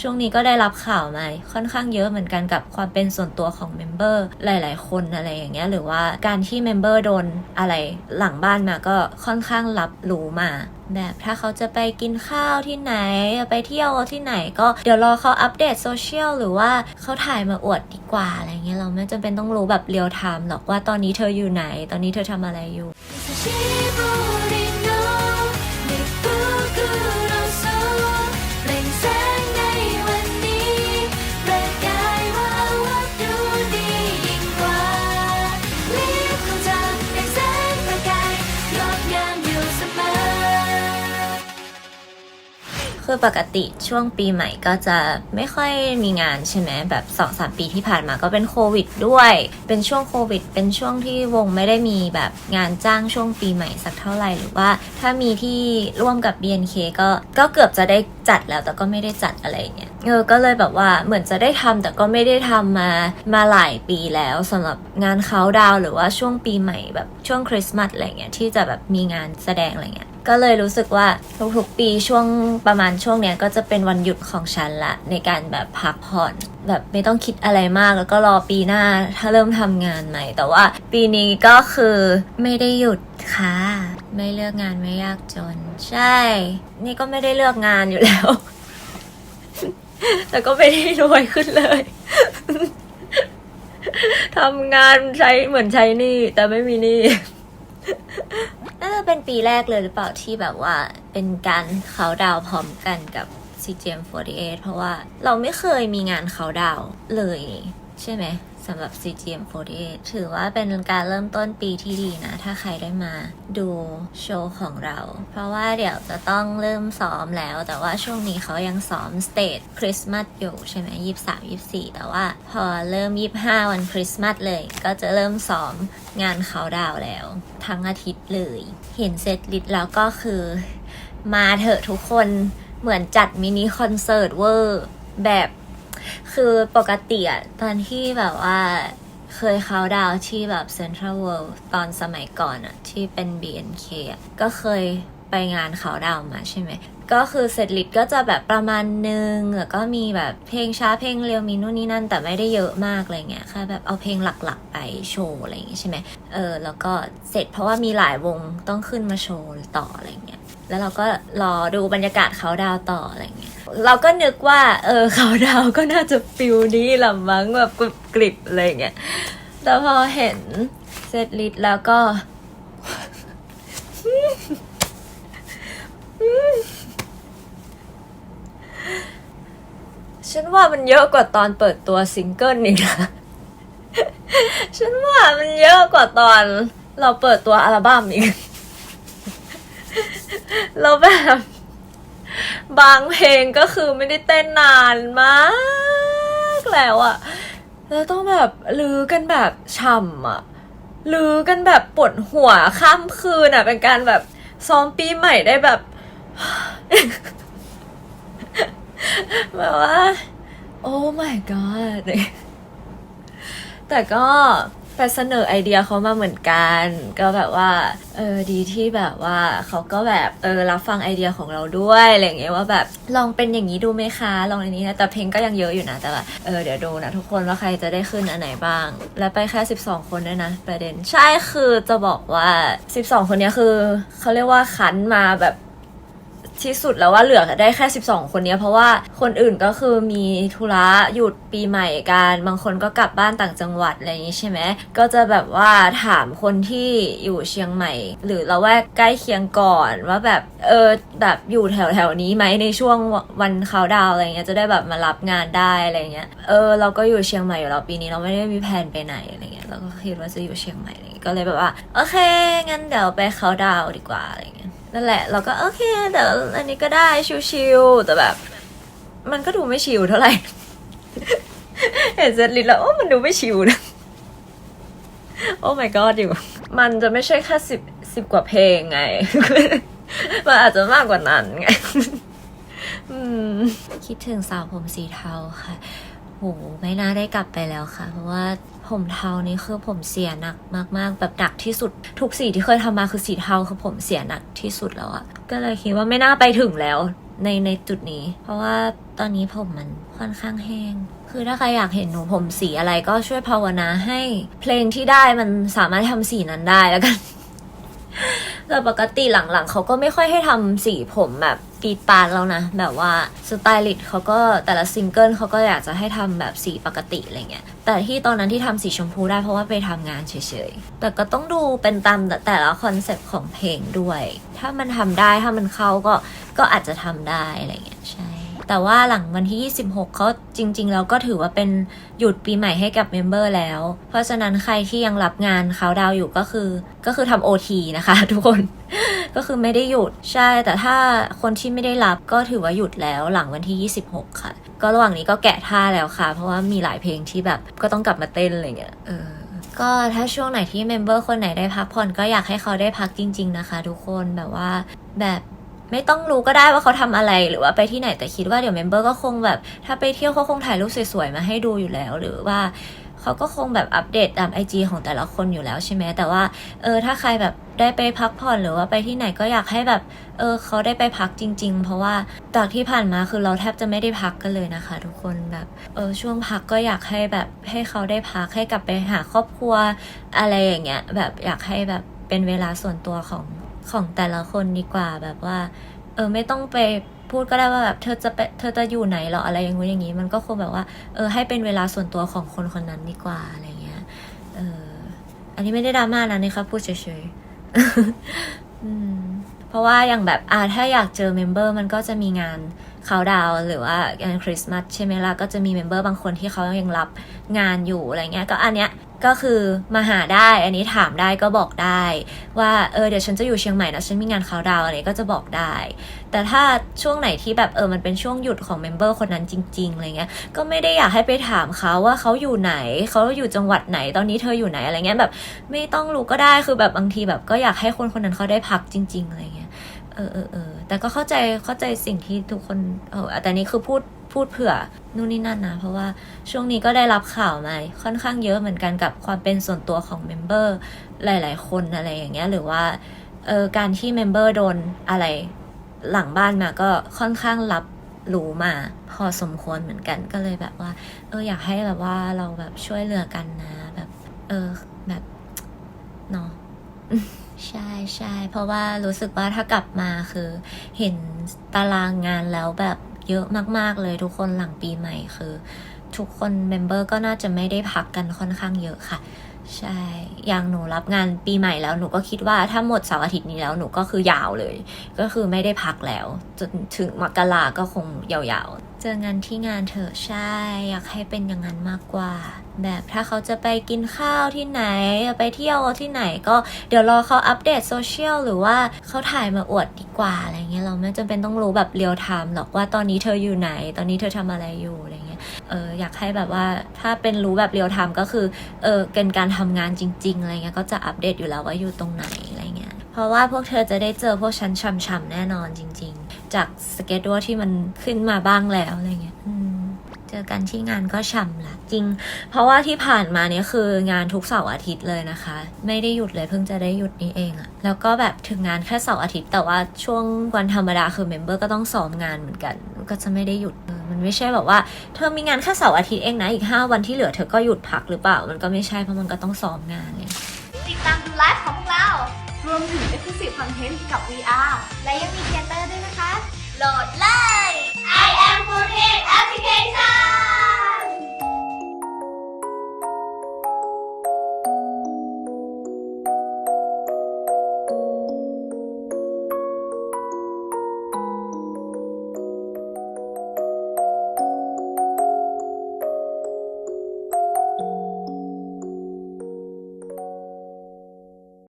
ช่วงนี้ก็ได้รับข่าวมาค่อนข้างเยอะเหมือนกันกับความเป็นส่วนตัวของเมมเบอร์หลาย ๆ คนอะไรอย่างเงี้ยหรือว่าการที่เมมเบอร์โดนอะไรหลังบ้านมาก็ค่อนข้างรับรู้มาแบบถ้าเขาจะไปกินข้าวที่ไหนไปเที่ยวที่ไหน ก็เดี๋ยวรอเขาอัปเดตโซเชียลหรือว่าเขาถ่ายมาอวดดีกว่าอะไรเงี้ยเราไม่จำเป็นต้องรู้แบบเรียลไทม์หรอกว่าตอนนี้เธออยู่ไหน ตอนนี้เธอทำอะไรอยู่ คือปกติช่วงปีใหม่ก็จะไม่ค่อยมีงานใช่ไหมแบบ2อสปีที่ผ่านมาก็เป็นโควิดด้วย เป็นช่วงโควิด เป็นช่วงที่วงไม่ได้มีแบบงานจ้างช่วงปีใหม่สักเท่าไหร่หรือว่าถ้ามีที่ร่วมกับ BNK ก็ก็เกือบจะได้จัดแล้วแต่ก็ไม่ได้จัดอะไรเงี้ยเออก็เลยแบบว่าเหมือนจะได้ทำแต่ก็ไม่ได้ทำมามาหลายปีแล้วสำหรับงานเขาดาวหรือว่าช่วงปีใหม่แบบช่วงคริสต์มาสอะไรเงี้ยที่จะแบบมีงานแสดงอะไรเงี้ย ก็เลยรู้สึกว่าทุกๆปีช่วงประมาณช่วงเนี้ยก็จะเป็นวันหยุดของฉันละในการแบบพักผ่อนแบบไม่ต้องคิดอะไรมากแล้วก็รอปีหน้าถ้าเริ่มทำงานใหม่ แต่ว่าปีนี้ก็คือไม่ได้หยุดค่ะ ไม่เลือกงานไม่ยากจน ใช่ นี่ก็ไม่ได้เลือกงานอยู่แล้ว แต่ก็ไม่ได้รวยขึ้นเลยทำงานใช้เหมือนใช้หนี่แต่ไม่มีหนี่ น่าจะเป็นปีแรกเลยหรือเปล่าที่แบบว่าเป็นการเขาดาวพร้อมกันกับ CGM48 เพราะว่าเราไม่เคยมีงานเขาดาวเลยใช่ไหม สำหรับ CGM48 ถือว่าเป็นการเริ่มต้นปีที่ดีนะ ถ้าใครได้มาดูโชว์ของเรา เพราะว่าเดี๋ยวจะต้องเริ่มซ้อมแล้ว แต่ว่าช่วงนี้เขายังซ้อมสเตจคริสต์มาสอยู่ใช่ไหมยี่สามยี่สี่แต่ว่าพอเริ่มยี่ห้าวันคริสต์มาสเลย ก็จะเริ่มซ้อมงานเขาดาวแล้ว ทั้งอาทิตย์เลย เห็นเซตลิสต์แล้วก็คือ มาเถอะทุกคนเหมือนจัดมินิคอนเสิร์ตเวอร์แบบ คือปกติอะตอนที่แบบว่าเคยเขาดาวที่แบบเซ็นทรัลเวิลด์ตอนสมัยก่อนอะที่เป็น BNK อะก็เคยไปงานเขาดาวมาใช่ไหม ก็คือเซตลิตก็จะแบบประมาณนึงแล้วก็มีแบบเพลงช้าเพลงเร็วมีนู่นนี่นั่น แต่ไม่ได้เยอะมากอะไรเงี้ยแค่แบบเอาเพลงหลักๆไปโชว์อะไรอย่างเงี้ยใช่ไหมเออแล้วก็เสร็จเพราะว่ามีหลายวงต้องขึ้นมาโชว์ต่ออะไรเงี้ยแล้วเราก็รอดูบรรยากาศเขาดาวต่ออะไรเงี้ย เราก็นึกว่า เออเขาดาวก็น่าจะฟิลนี้ละมั้งแบบกรุบกริบอะไรเงี้ยแต่พอเห็นเซตลิสต์แล้วก็ ฉันว่ามันเยอะกว่าตอนเปิดตัวซิงเกิลอีกนะฉันว่ามันเยอะกว่าตอนเราเปิดตัวอัลบั้มอีกแล้วแบบ บางเพลงก็คือไม่ได้เต้นนานมากแล้วอะแล้วต้องแบบลือกันแบบช่ำอะลือกันแบบปวดหัวข้ามคืนอะเป็นการแบบซ้อมปีใหม่ได้แบบแบบว่า โอ้ my god แต่ก็ ไปเสนอไอเดียเขามาเหมือนกัน ก็แบบว่าเออดีที่แบบว่าเขาก็แบบเออรับฟังไอเดียของเราด้วยอะไรเงี้ยว่าแบบลองเป็นอย่างนี้ดูไหมคะ ลองอันนี้นะแต่เพลงก็ยังเยอะอยู่นะแต่ว่าเออเดี๋ยวดูนะทุกคนว่าใครจะได้ขึ้นอันไหนบ้าง และไปแค่ 12 คนด้วยนะ ประเด็นใช่คือจะบอกว่า 12 คนนี้คือเขาเรียกว่าคันมาแบบ ที่สุดแล้วว่าเหลือได้แค่ 12 คนเนี้ยเพราะว่าคนอื่นก็คือมีธุระหยุดปีใหม่กันบางคนก็กลับบ้านต่างจังหวัดอะไรอย่างนี้ใช่ไหมก็จะแบบว่าถามคนที่อยู่เชียงใหม่ หรือละแวกใกล้เคียงก่อนว่าแบบเออแบบอยู่แถวแถวนี้ไหมในช่วงวันเขาดาวอะไรเงี้ยจะได้แบบมารับงานได้อะไรเงี้ยเออเราก็อยู่เชียงใหม่อยู่แล้วปีนี้เราไม่ได้มีแผนไปไหนอะไรเงี้ยเราก็คิดว่าจะอยู่เชียงใหม่ก็เลยแบบว่าโอเคงั้นเดี๋ยวไปเขาดาวดีกว่าอะไรเงี้ย นั่นแหละ เราก็โอเคเดี๋ยวอันนี้ก็ได้ชิวๆแต่แบบ มันก็ดูไม่ชิวเท่าไหร่ เห็นเซตลิสแล้วโอ้มันดูไม่ชิวนะโอ้ my god อยู่ มันจะไม่ใช่แค่สิบสิบกว่าเพลงไง มันอาจจะมากกว่านั้นไงคิดถึงสาวผมสีเทาค่ะ โหไม่น่าได้กลับไปแล้วค่ะ เพราะว่าผมเทานี่คือผมเสียหนักมาก ๆ แบบหนักที่สุด ทุกสีที่เคยทำมาคือสีเทาคือผมเสียหนักที่สุดแล้วอะก็เลยคิดว่าไม่น่าไปถึงแล้วในในจุดนี้ เพราะว่าตอนนี้ผมมันค่อนข้างแห้ง คือถ้าใครอยากเห็นหนูผมสีอะไรก็ช่วยภาวนาให้ เพลงที่ได้มันสามารถทำสีนั้นได้แล้วกัน แต่ปกติหลังๆเขาก็ไม่ค่อยให้ทำสีผมแบบปีปานแล้วนะ แบบว่าสไตลิสต์เขาก็แต่ละซิงเกิลเขาก็อยากจะให้ทำแบบสีปกติอะไรเงี้ย แต่ที่ตอนนั้นที่ทำสีชมพูได้เพราะว่าไปทำงานเฉยๆ แต่ก็ต้องดูเป็นตามแต่ละคอนเซปต์ของเพลงด้วย ถ้ามันทำได้ถ้ามันเข้าก็ก็อาจจะทำได้อะไรเงี้ยใช่ แต่ว่าหลังวันที่ 26เขาจริงๆแล้วก็ถือว่าเป็นหยุดปีใหม่ให้กับเมมเบอร์แล้ว เพราะฉะนั้นใครที่ยังรับงานเขาดาวอยู่ก็คือ ก็คือทำโอทีนะคะทุกคน ก็คือไม่ได้หยุดใช่ แต่ถ้าคนที่ไม่ได้รับก็ถือว่าหยุดแล้วหลังวันที่ 26 ค่ะ ก็ระหว่างนี้ก็แกะท่าแล้วค่ะ เพราะว่ามีหลายเพลงที่แบบก็ต้องกลับมาเต้นอะไรเงี้ย เออก็ถ้าช่วงไหนที่เมมเบอร์คนไหนได้พักผ่อนก็อยากให้เขาได้พักจริง ๆ นะคะ ทุกคนแบบว่าแบบ ไม่ต้องรู้ก็ได้ว่าเขาทำอะไรหรือว่าไปที่ไหนแต่คิดว่าเดี๋ยวเมมเบอร์ก็คงแบบ ถ้าไปเที่ยวเขาคงถ่ายรูปสวยๆมาให้ดูอยู่แล้ว หรือว่าเขาก็คงแบบอัปเดตตามไอจของแต่ละคนอยู่แล้วใช่ไหมแต่ว่าเออถ้าใครแบบได้ไปพักผ่อนหรือว่าไปที่ไหนก็อยากให้แบบเออเขาได้ไปพักจริง ๆ เพราะว่าจากที่ผ่านมาคือเราแทบจะไม่ได้พักกันเลยนะคะ ทุกคนแบบเออช่วงพักก็อยากให้แบบให้เขาได้พักให้กลับไปหาครอบครัวอะไรอย่างเงี้ยแบบอยากให้แบบเป็นเวลาส่วนตัวของ ของแต่ละคนดีกว่าแบบว่า เออไม่ต้องไปพูดก็ได้ว่าแบบเธอจะไปเธอจะอยู่ไหนหรออะไรอย่างงู้นอย่างนี้ มันก็คงแบบว่า เออ ให้เป็นเวลาส่วนตัวของคนคนนั้นดีกว่าอะไรเงี้ยเอออันนี้ไม่ได้ดราม่านะนี่ครับพูดเฉยๆอืมเพราะว่าอย่างแบบอ่าถ้าอยากเจอเมมเบอร์มันก็จะมีงาน เขาดาวหรือว่างานคริสต์มาสใช่ไหมล่ะก็จะมีเมมเบอร์บางคนที่เขายังรับงานอยู่อะไรเงี้ยก็อันเนี้ยก็คือมาหาได้ อันนี้ถามได้ก็บอกได้ ว่าเออเดี๋ยวฉันจะอยู่เชียงใหม่นะฉันมีงานเขาดาวอะไรก็จะบอกได้ แต่ถ้าช่วงไหนที่แบบเออมันเป็นช่วงหยุดของเมมเบอร์คนนั้นจริงๆอะไรเงี้ยก็ไม่ได้อยากให้ไปถามเขาว่าเขาอยู่ไหนเขาอยู่จังหวัดไหนตอนนี้เธออยู่ไหนอะไรเงี้ยแบบไม่ต้องรู้ก็ได้คือแบบบางทีแบบก็อยากให้คนคนนั้นเขาได้พักจริง ๆอะไรเงี้ย เออเออเออแต่ก็เข้าใจเข้าใจสิ่งที่ทุกคนเออแต่นี้คือพูดพูดเผื่อนู่นนี่นั่นนะเพราะว่าช่วงนี้ก็ได้รับข่าวมาค่อนข้างเยอะเหมือนกันกับความเป็นส่วนตัวของเมมเบอร์หลาย ๆ คนอะไรอย่างเงี้ยหรือว่าเออการที่เมมเบอร์โดนอะไรหลังบ้านมาก็ค่อนข้างรับรู้มาพอสมควรเหมือนกันก็เลยแบบว่า เอออยากให้แบบว่าเราแบบช่วยเหลือกันนะ แบบ เออแบบเนาะ ใช่ใช่เพราะว่ารู้สึกว่าถ้ากลับมาคือ เห็นตารางงานแล้วแบบเยอะมากๆเลยทุกคนหลังปีใหม่คือ ทุกคนเมมเบอร์ก็น่าจะไม่ได้พักกันค่อนข้างเยอะค่ะ ใช่ อย่างหนูรับงานปีใหม่แล้วหนูก็คิดว่าถ้าหมดเสาร์อาทิตย์นี้แล้วหนูก็คือยาวเลย ก็คือไม่ได้พักแล้ว จนถึงมกราก็คงยาวๆ เจองานที่งานเถอะใช่ อยากให้เป็นอย่างนั้นมากกว่า แบบถ้าเขาจะไปกินข้าวที่ไหน ไปเที่ยวที่ไหนก็เดี๋ยวรอเขาอัปเดตโซเชียลหรือว่าเขาถ่ายมาอวดดีกว่าอะไรเงี้ยเราไม่จำเป็นต้องรู้แบบเรียลไทม์หรอกว่าตอนนี้เธออยู่ไหน ตอนนี้เธอทำอะไรอยู่อะไรเงี้ย เอออยากให้แบบว่าถ้าเป็นรู้แบบเรียลไทม์ก็คือเออเป็นการทำงานจริงๆอะไรเงี้ยก็จะอัปเดตอยู่แล้วว่าอยู่ตรงไหนอะไรเงี้ยเพราะว่าพวกเธอจะได้เจอพวกฉันช่ำๆแน่นอนจริง ๆ จากสเกจดัวที่มันขึ้นมาบ้างแล้วอะไรเงี้ยอืม เจอกันที่งานก็ช่ำละจริง เพราะว่าที่ผ่านมาเนี่ยคืองานทุกเสาร์อาทิตย์เลยนะคะ ไม่ได้หยุดเลยเพิ่งจะได้หยุดนี้เองอะแล้วก็แบบถึงงานแค่เสาร์อาทิตย์ แต่ว่าช่วงวันธรรมดาคือเมมเบอร์ก็ต้องซ้อมงานเหมือนกัน ก็จะไม่ได้หยุดมันไม่ใช่แบบว่าเธอมีงานแค่เสาร์อาทิตย์เองนะอีก 5 วันที่เหลือเธอก็หยุดพักหรือเปล่ามันก็ไม่ใช่เพราะมันก็ต้องซ้อมงานเนี่ยติดตามดูไลฟ์ของพวกเรารวมถึง Exclusive Content กับ VR และยังมีเทเตอร์ด้วยนะคะโหลดเลย I am for application.